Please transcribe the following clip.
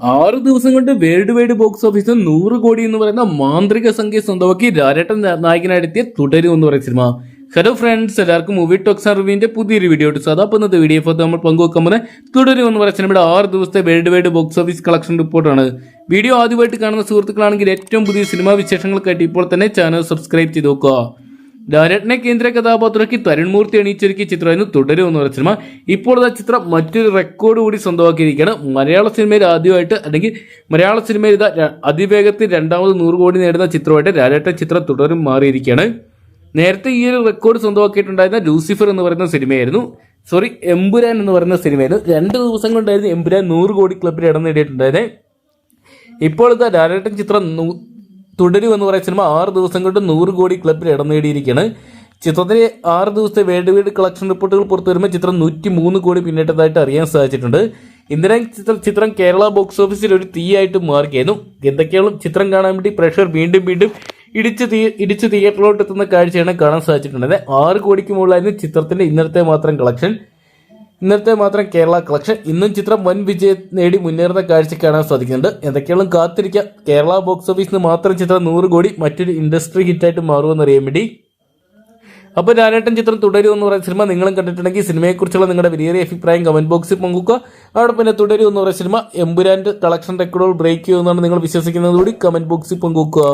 ആറ് ദിവസം കൊണ്ട് വേൾഡ് വൈഡ് ബോക്സ് ഓഫീസിൽ നൂറ് കോടി എന്ന് പറയുന്ന മാന്ത്രിക സംഖ്യ സ്വന്തമാക്കി രാരട്ടൻ നായകനായിട്ടെത്തിയ തുടരും എന്ന് പറയുന്ന സിനിമ. ഹലോ ഫ്രണ്ട്സ് എല്ലാവർക്കും മൂവി ടോക്സ് റിവ്യൂവിന്റെ പുതിയൊരു വീഡിയോ ഉണ്ട് ഇന്നത്തെ വീഡിയോ ഫോർ നമ്മൾ പങ്കുവെക്കാൻ പോകുന്നത് തുടരും എന്ന് പറയുന്ന സിനിമയുടെ ആറ് ദിവസത്തെ world wide box office collection റിപ്പോർട്ടാണ് വീഡിയോ ആദ്യമായിട്ട് കാണുന്ന സുഹൃത്തുക്കളാണെങ്കിൽ ഏറ്റവും പുതിയ സിനിമാ വിശേഷങ്ങൾക്കായിട്ട് ഇപ്പോൾ തന്നെ ചാനൽ സബ്സ്ക്രൈബ് ചെയ്ത് നോക്കുക. ഡയറക്ടറിനെ കേന്ദ്ര കഥാപാത്രമാക്കി തരുൺമൂർത്തി അണിയിച്ചൊരുക്കിയ ചിത്രമായിരുന്നു തുടരും എന്ന് പറയുന്ന സിനിമ. ഇപ്പോൾ ആ ചിത്രം മറ്റൊരു റെക്കോർഡ് കൂടി സ്വന്തമാക്കിയിരിക്കുകയാണ്. മലയാള സിനിമയിൽ ആദ്യമായിട്ട് അല്ലെങ്കിൽ മലയാള സിനിമയിൽ ഇതാ അതിവേഗത്തിൽ രണ്ടാമത് നൂറ് കോടി നേടുന്ന ചിത്രമായിട്ട് രാജേട്ടൻ ചിത്രം തുടരും മാറിയിരിക്കുകയാണ്. നേരത്തെ ഈ ഒരു റെക്കോർഡ് സ്വന്തമാക്കിയിട്ടുണ്ടായിരുന്ന ലൂസിഫർ എന്ന് പറയുന്ന സിനിമയായിരുന്നു. സോറി എമ്പുരാൻ എന്ന് പറയുന്ന സിനിമയായിരുന്നു. രണ്ട് ദിവസം കൊണ്ടായിരുന്നു എമ്പുരാൻ നൂറ് കോടി ക്ലബിൽ ഇടം നേടിയിട്ടുണ്ടായിരുന്നത് ഇപ്പോൾ ഇതാ ലാലേട്ടൻ ചിത്രം തുടരും എന്ന് പറയുന്ന സിനിമ ആറ് ദിവസം കൊണ്ട് നൂറ് കോടി ക്ലബിൽ ഇടം നേടിയിരിക്കുകയാണ്. ചിത്രത്തിന് ആറ് ദിവസത്തെ വേൾഡ് വൈഡ് കളക്ഷൻ റിപ്പോർട്ടുകൾ പുറത്തു വരുമ്പോൾ ചിത്രം നൂറ്റി മൂന്ന് കോടി പിന്നിട്ടതായിട്ട് അറിയാൻ സാധിച്ചിട്ടുണ്ട്. ഇന്ദിരാ ചിത്രം ചിത്രം കേരള ബോക്സ് ഓഫീസിൽ ഒരു തീയായിട്ട് മാറുകയായിരുന്നു എന്തൊക്കെയാണ് ചിത്രം കാണാൻ വേണ്ടി പ്രഷർ വീണ്ടും വീണ്ടും ഇടിച്ച് തീ ഇടിച്ച് തിയേറ്ററിലോട്ട് എത്തുന്ന കാഴ്ചയാണ് കാണാൻ സാധിച്ചിട്ടുള്ളത്. ആറ് കോടിക്ക് മുകളിലായിരുന്നു ചിത്രത്തിന്റെ ഇന്നലത്തെ മാത്രം കളക്ഷൻ. ഇന്നത്തെ മാത്രം കേരള കളക്ഷൻ ഇന്നും ചിത്രം വൻ വിജയം നേടി മുന്നേറുന്ന കാഴ്ച കാണാൻ സാധിക്കുന്നുണ്ട്. എന്തൊക്കെയാണ് കാത്തിരിക്കാം. കേരള ബോക്സ് ഓഫീസിന് മാത്രം ചിത്രം നൂറ് കോടി മറ്റൊരു ഇൻഡസ്ട്രി ഹിറ്റായിട്ട് മാറുമെന്ന് അറിയാൻ വേണ്ടി. അപ്പോൾ രാനേട്ടൻ ചിത്രം തുടരും എന്ന് പറയുന്ന സിനിമ നിങ്ങളും കണ്ടിട്ടുണ്ടെങ്കിൽ സിനിമയെക്കുറിച്ചുള്ള നിങ്ങളുടെ വലിയ അഭിപ്രായം കമന്റ് ബോക്സിൽ പങ്കുക്കുക അവിടെ പിന്നെ തുടരും എന്ന് പറയുന്ന സിനിമ എമ്പുരാന്റെ കളക്ഷൻ റെക്കോർഡുകൾ ബ്രേക്ക് ചെയ്യുമെന്നാണ് നിങ്ങൾ വിശ്വസിക്കുന്നത് കൂടി കമന്റ് ബോക്സിൽ പങ്കുവെക്കുക.